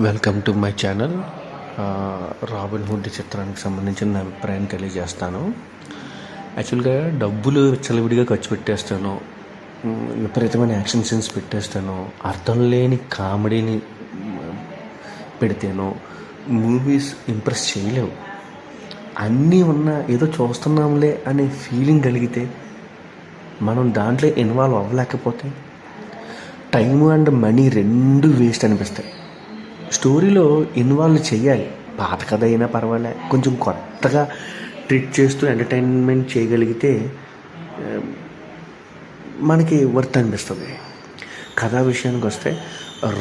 Welcome to my channel Robin Hood చిత్రానికి సంబంధించిన నా అభిప్రాయం తెలియజేస్తాను. యాక్చువల్గా డబ్బులు విచ్చలవిడిగా ఖర్చు పెట్టేస్తాను. విపరీతమైన యాక్షన్ సీన్స్ పెట్టేస్తాను. అర్థం లేని కామెడీని మ్, పెడితేనో. మూవీస్ ఇంప్రెస్ చేయలేవు. అన్నీ ఉన్నా ఏదో చూస్తున్నాంలే అనే ఫీలింగ్ కలిగితే మనం దాంట్లో ఇన్వాల్వ్ అవ్వలేకపోతే టైం అండ్ మనీ రెండు వేస్ట్ అనిపిస్తాయి. స్టోరీలో ఇన్వాల్వ్ చేయాలి పాత కథ అయినా పర్వాలే. కొంచెం కొత్తగా ట్రీట్ చేస్తూ ఎంటర్టైన్మెంట్ చేయగలిగితే మనకి వర్త్ అనిపిస్తుంది. కథా విషయానికి వస్తే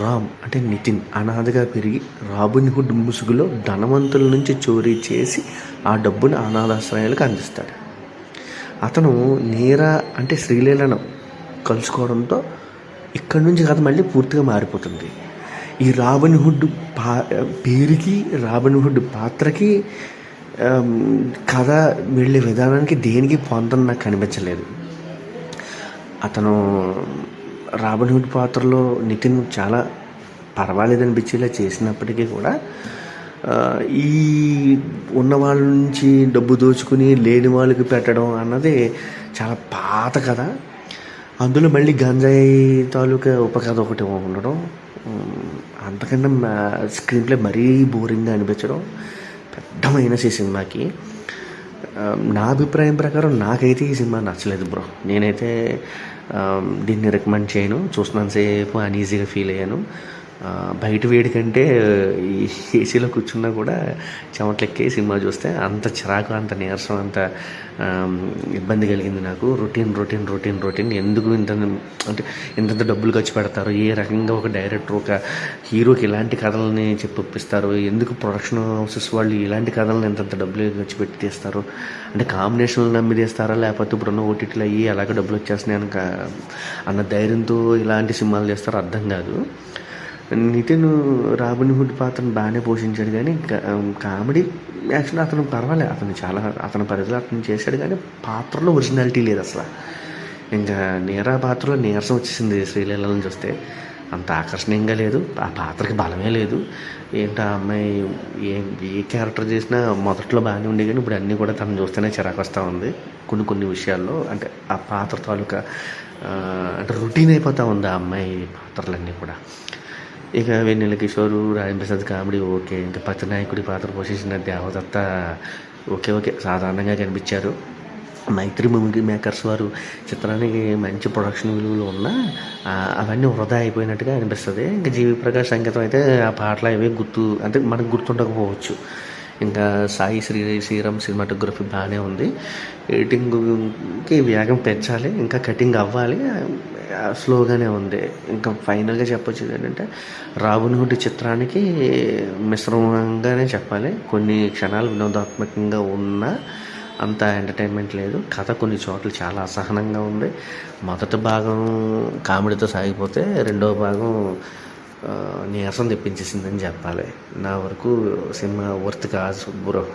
రామ్ అంటే నితిన్ అనాథగా పెరిగి రాబిన్హుడ్ ముసుగులో ధనవంతుల నుంచి చోరీ చేసి ఆ డబ్బును అనాథాశ్రయాలకు అందిస్తాడు. అతను నీరా అంటే శ్రీలీలను కలుసుకోవడంతో ఇక్కడి నుంచి కథ మళ్ళీ పూర్తిగా మారిపోతుంది. ఈ రాబిన్ హుడ్ పా పేరుకి రాబిన్ హుడ్ పాత్రకి కథ వెళ్ళే విధానానికి దేనికి పొందం నాకు కనిపించలేదు. అతను రాబిన్ హుడ్ పాత్రలో నితిన్ చాలా పర్వాలేదనిపించేలా చేసినప్పటికీ కూడా ఈ ఉన్న వాళ్ళ నుంచి డబ్బు దోచుకుని లేని వాళ్ళకి పెట్టడం అన్నది చాలా పాత కథ. అందులో మళ్ళీ గంజాయి తాలూకా ఉపకథ ఒకటి ఉండడం అంతకన్నా స్క్రీన్ ప్లే మరీ బోరింగ్గా అనిపించడం పెద్ద మైనస్ ఈ సినిమాకి నా అభిప్రాయం ప్రకారం నాకైతే ఈ సినిమా నచ్చలేదు బ్రో. నేనైతే దీన్ని రికమెండ్ చేయను. చూసినంతసేపు అన్ఈజీగా ఫీల్ అయ్యాను. బయట వేడి కంటే ఈ ఏసీలో కూర్చున్నా కూడా చెమటలు ఎక్కే సినిమా చూస్తే అంత చిరాకు అంత నీరసం అంత ఇబ్బంది కలిగింది నాకు. Routine routine routine routine. ఎందుకు ఇంత అంటే ఇంతంత డబ్బులు ఖర్చు పెడతారు? ఏ రకంగా ఒక డైరెక్టర్ ఒక హీరోకి ఇలాంటి కథలని చెప్పిస్తారు ఒప్పిస్తారు? ఎందుకు ప్రొడక్షన్ హౌసెస్ వాళ్ళు ఇలాంటి కథలను ఇంతంత డబ్బులు ఖర్చు పెట్టి తీస్తారు? అంటే కాంబినేషన్లు నమ్మి తీస్తారా? లేకపోతే ఇప్పుడున్న ఓటీటీలు అయ్యి అలాగే డబ్బులు వచ్చేస్తున్నాయి అన్న ధైర్యంతో ఇలాంటి సినిమాలు చేస్తారో అర్థం కాదు. నితిన్ రాబిన్ హుడ్ పాత్రను బాగానే పోషించాడు కానీ కామెడీ యాక్చువల్ అతను పర్వాలేదు. అతను చాలా అతని పరిధిలో అతను చేశాడు కానీ పాత్రలో ఒరిజినాలిటీ లేదు అసలు. ఇంకా నీరా పాత్రలో నీరసం వచ్చేసింది శ్రీలీలను చూస్తే అంత ఆకర్షణీయంగా లేదు. ఆ పాత్రకి బలమే లేదు. ఏంటో ఆ అమ్మాయి ఏ ఏ క్యారెక్టర్ చేసినా మొదట్లో బాగానే ఉండే కానీ ఇప్పుడు అన్నీ కూడా తను చూస్తేనే చిరాకు వస్తూ ఉంది. కొన్ని కొన్ని విషయాల్లో అంటే ఆ పాత్ర తాలూకా అంటే రొటీన్ అయిపోతూ ఉంది ఆ అమ్మాయి పాత్రలన్నీ కూడా. ఇక వెన్నెల కిషోరు రాజేంద్ర ప్రసాద్ కామెడీ ఓకే. ఇంకా పచ్చనాయకుడి పాత్ర పోషించిన దేవదత్త ఓకే ఓకే. సాధారణంగా కనిపించారు. మైత్రి మూవీ మేకర్స్ వారు చిత్రానికి మంచి ప్రొడక్షన్ విలువలు ఉన్నా అవన్నీ వృధా అయిపోయినట్టుగా అనిపిస్తుంది. ఇంకా జీవి ప్రకాష్ సంగీతం అయితే ఆ పాటలు అవి గుర్తు అంటే మనకు గుర్తుండకపోవచ్చు. ఇంకా సాయి శ్రీ శ్రీరామ్ సినిమాటోగ్రఫీ బాగానే ఉంది. ఎడిటింగ్కి వేగం పెంచాలి ఇంకా కటింగ్ అవ్వాలి. స్లోగానే ఉంది. ఇంకా ఫైనల్గా చెప్పొచ్చు ఏంటంటే రాబుని హుడ్ చిత్రానికి మిశ్రమంగానే చెప్పాలి. కొన్ని క్షణాలు వినోదాత్మకంగా ఉన్నా అంత ఎంటర్టైన్మెంట్ లేదు. కథ కొన్ని చోట్ల చాలా అసహనంగా ఉంది. మొదటి భాగం కామెడీతో సాగిపోతే రెండో భాగం ఆ, నీరసం తెప్పించేసిందని చెప్పాలి. నా వరకు సినిమా వర్త్ కాదు బ్రో.